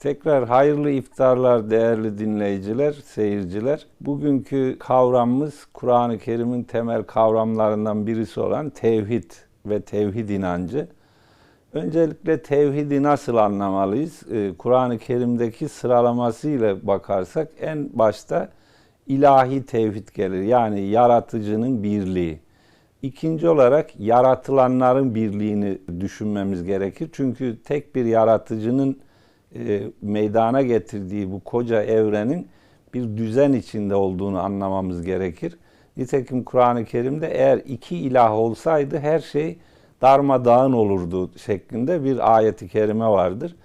Tekrar hayırlı iftarlar değerli dinleyiciler, seyirciler. Bugünkü kavramımız Kur'an-ı Kerim'in temel kavramlarından birisi olan tevhid ve tevhid inancı. Öncelikle tevhidi nasıl anlamalıyız? Ee, Kur'an-ı Kerim'deki sıralamasıyla bakarsak en başta ilahi tevhid gelir. Yani yaratıcının birliği. İkinci olarak yaratılanların birliğini düşünmemiz gerekir. Çünkü tek bir yaratıcının e, meydana getirdiği bu koca evrenin bir düzen içinde olduğunu anlamamız gerekir. Nitekim Kur'an-ı Kerim'de eğer iki ilah olsaydı her şey darmadağın olurdu şeklinde bir ayeti kerime vardır.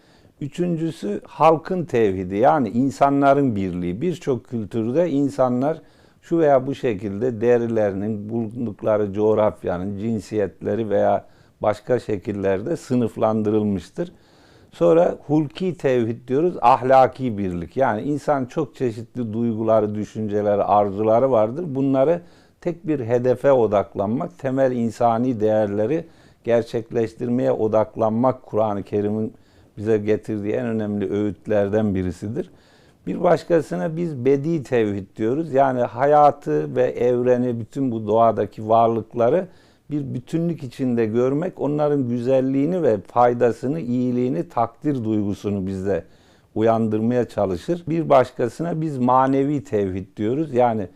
Üçüncüsü halkın tevhidi yani insanların birliği. Birçok kültürde insanlar şu veya bu şekilde derilerinin, bulundukları coğrafyanın, cinsiyetleri veya başka şekillerde sınıflandırılmıştır. Sonra hulki tevhid diyoruz, ahlaki birlik. Yani insan çok çeşitli duyguları, düşünceleri, arzuları vardır. Bunları tek bir hedefe odaklanmak, temel insani değerleri gerçekleştirmeye odaklanmak Kur'an-ı Kerim'in bize getirdiği en önemli öğütlerden birisidir. Bir başkasına biz bedi tevhid diyoruz. Yani hayatı ve evreni, bütün bu doğadaki varlıkları bir bütünlük içinde görmek, onların güzelliğini ve faydasını, iyiliğini, takdir duygusunu bizde uyandırmaya çalışır. Bir başkasına biz manevi tevhid diyoruz. Yani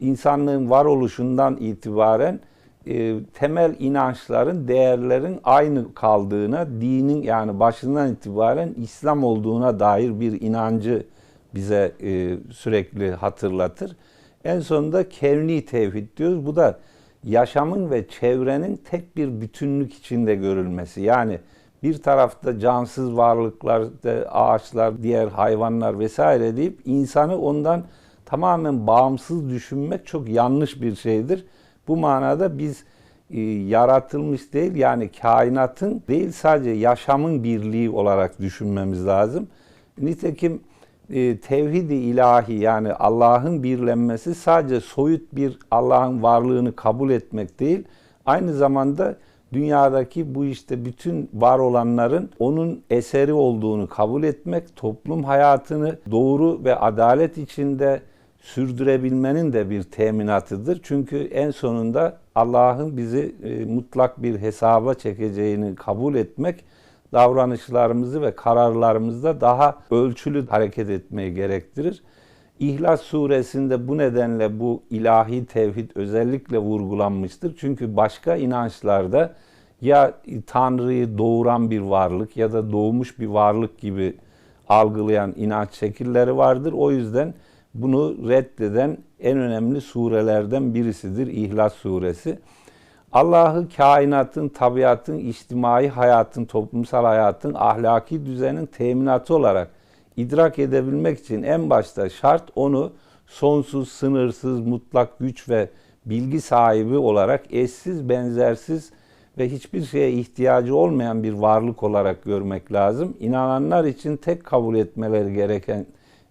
insanlığın varoluşundan itibaren e, temel inançların, değerlerin aynı kaldığına, dinin yani başından itibaren İslam olduğuna dair bir inancı bize e, sürekli hatırlatır. En sonunda kevni tevhid diyoruz. Bu da yaşamın ve çevrenin tek bir bütünlük içinde görülmesi. Yani bir tarafta cansız varlıklar, ağaçlar, diğer hayvanlar vesaire deyip insanı ondan tamamen bağımsız düşünmek çok yanlış bir şeydir. Bu manada biz e, yaratılmış değil yani kainatın değil sadece yaşamın birliği olarak düşünmemiz lazım. Nitekim e, tevhid-i ilahi yani Allah'ın birlenmesi sadece soyut bir Allah'ın varlığını kabul etmek değil, aynı zamanda dünyadaki bu işte bütün var olanların onun eseri olduğunu kabul etmek, toplum hayatını doğru ve adalet içinde sürdürebilmenin de bir teminatıdır. Çünkü en sonunda Allah'ın bizi e, mutlak bir hesaba çekeceğini kabul etmek davranışlarımızı ve kararlarımızda daha ölçülü hareket etmeyi gerektirir. İhlas suresinde bu nedenle bu ilahi tevhid özellikle vurgulanmıştır. Çünkü başka inançlarda ya Tanrı'yı doğuran bir varlık ya da doğmuş bir varlık gibi algılayan inanç şekilleri vardır. O yüzden bunu reddeden en önemli surelerden birisidir İhlas suresi. Allah'ı kainatın, tabiatın, içtimai hayatın, toplumsal hayatın, ahlaki düzenin teminatı olarak idrak edebilmek için en başta şart onu sonsuz, sınırsız, mutlak güç ve bilgi sahibi olarak eşsiz, benzersiz ve hiçbir şeye ihtiyacı olmayan bir varlık olarak görmek lazım. İnananlar için tek kabul etmeleri gereken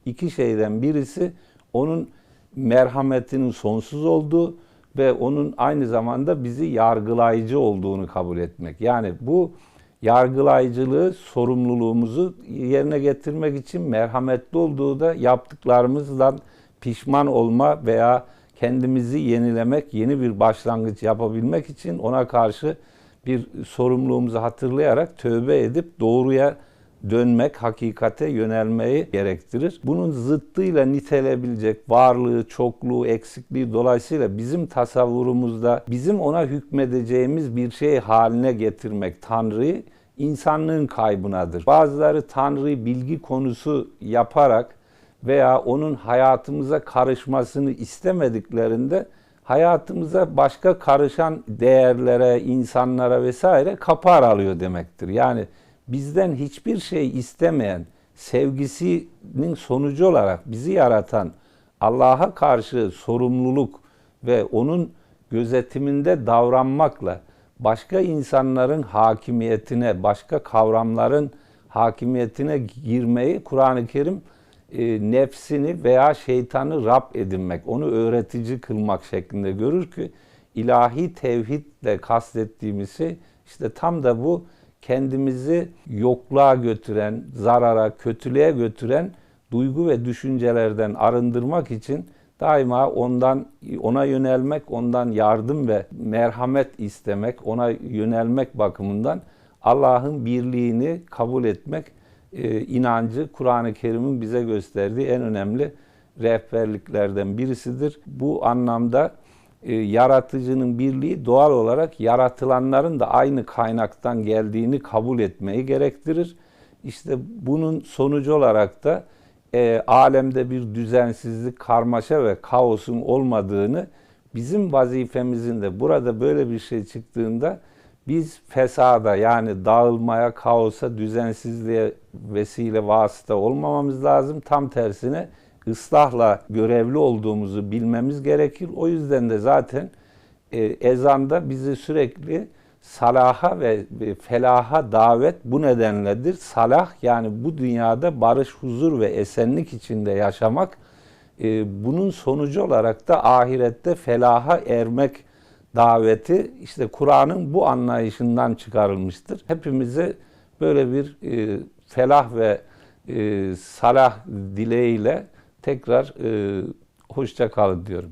iki şeyden birisi onun merhametinin sonsuz olduğu ve onun aynı zamanda bizi yargılayıcı olduğunu kabul etmek. Yani bu yargılayıcılığı, sorumluluğumuzu yerine getirmek için merhametli olduğu da yaptıklarımızdan pişman olma veya kendimizi yenilemek, yeni bir başlangıç yapabilmek için ona karşı bir sorumluluğumuzu hatırlayarak tövbe edip doğruya dönmek, hakikate yönelmeyi gerektirir. Bunun zıttıyla nitelebilecek varlığı, çokluğu, eksikliği dolayısıyla bizim tasavvurumuzda bizim ona hükmedeceğimiz bir şey haline getirmek Tanrı'yı insanlığın kaybınadır. Bazıları Tanrı'yı bilgi konusu yaparak veya onun hayatımıza karışmasını istemediklerinde hayatımıza başka karışan değerlere, insanlara vesaire kapar alıyor demektir. Yani bizden hiçbir şey istemeyen, sevgisinin sonucu olarak bizi yaratan Allah'a karşı sorumluluk ve onun gözetiminde davranmakla başka insanların hakimiyetine, başka kavramların hakimiyetine girmeyi Kur'an-ı Kerim e, nefsini veya şeytanı Rab edinmek, onu öğretici kılmak şeklinde görür ki ilahi tevhidle kastettiğimiz şey işte tam da bu kendimizi yokluğa götüren, zarara, kötülüğe götüren duygu ve düşüncelerden arındırmak için daima ondan ona yönelmek, ondan yardım ve merhamet istemek, ona yönelmek bakımından Allah'ın birliğini kabul etmek e, inancı Kur'an-ı Kerim'in bize gösterdiği en önemli rehberliklerden birisidir. Bu anlamda e, yaratıcının birliği doğal olarak yaratılanların da aynı kaynaktan geldiğini kabul etmeyi gerektirir. İşte bunun sonucu olarak da e, alemde bir düzensizlik, karmaşa ve kaosun olmadığını bizim vazifemizin de burada böyle bir şey çıktığında biz fesada yani dağılmaya, kaosa, düzensizliğe vesile vasıta olmamamız lazım. Tam tersine ıslahla görevli olduğumuzu bilmemiz gerekir. O yüzden de zaten e, ezanda bizi sürekli salaha ve felaha davet bu nedenledir. Salah yani bu dünyada barış, huzur ve esenlik içinde yaşamak. E, bunun sonucu olarak da ahirette felaha ermek daveti işte Kur'an'ın bu anlayışından çıkarılmıştır. Hepimize böyle bir e, felah ve salah dileğiyle tekrar e, hoşça kalın diyorum.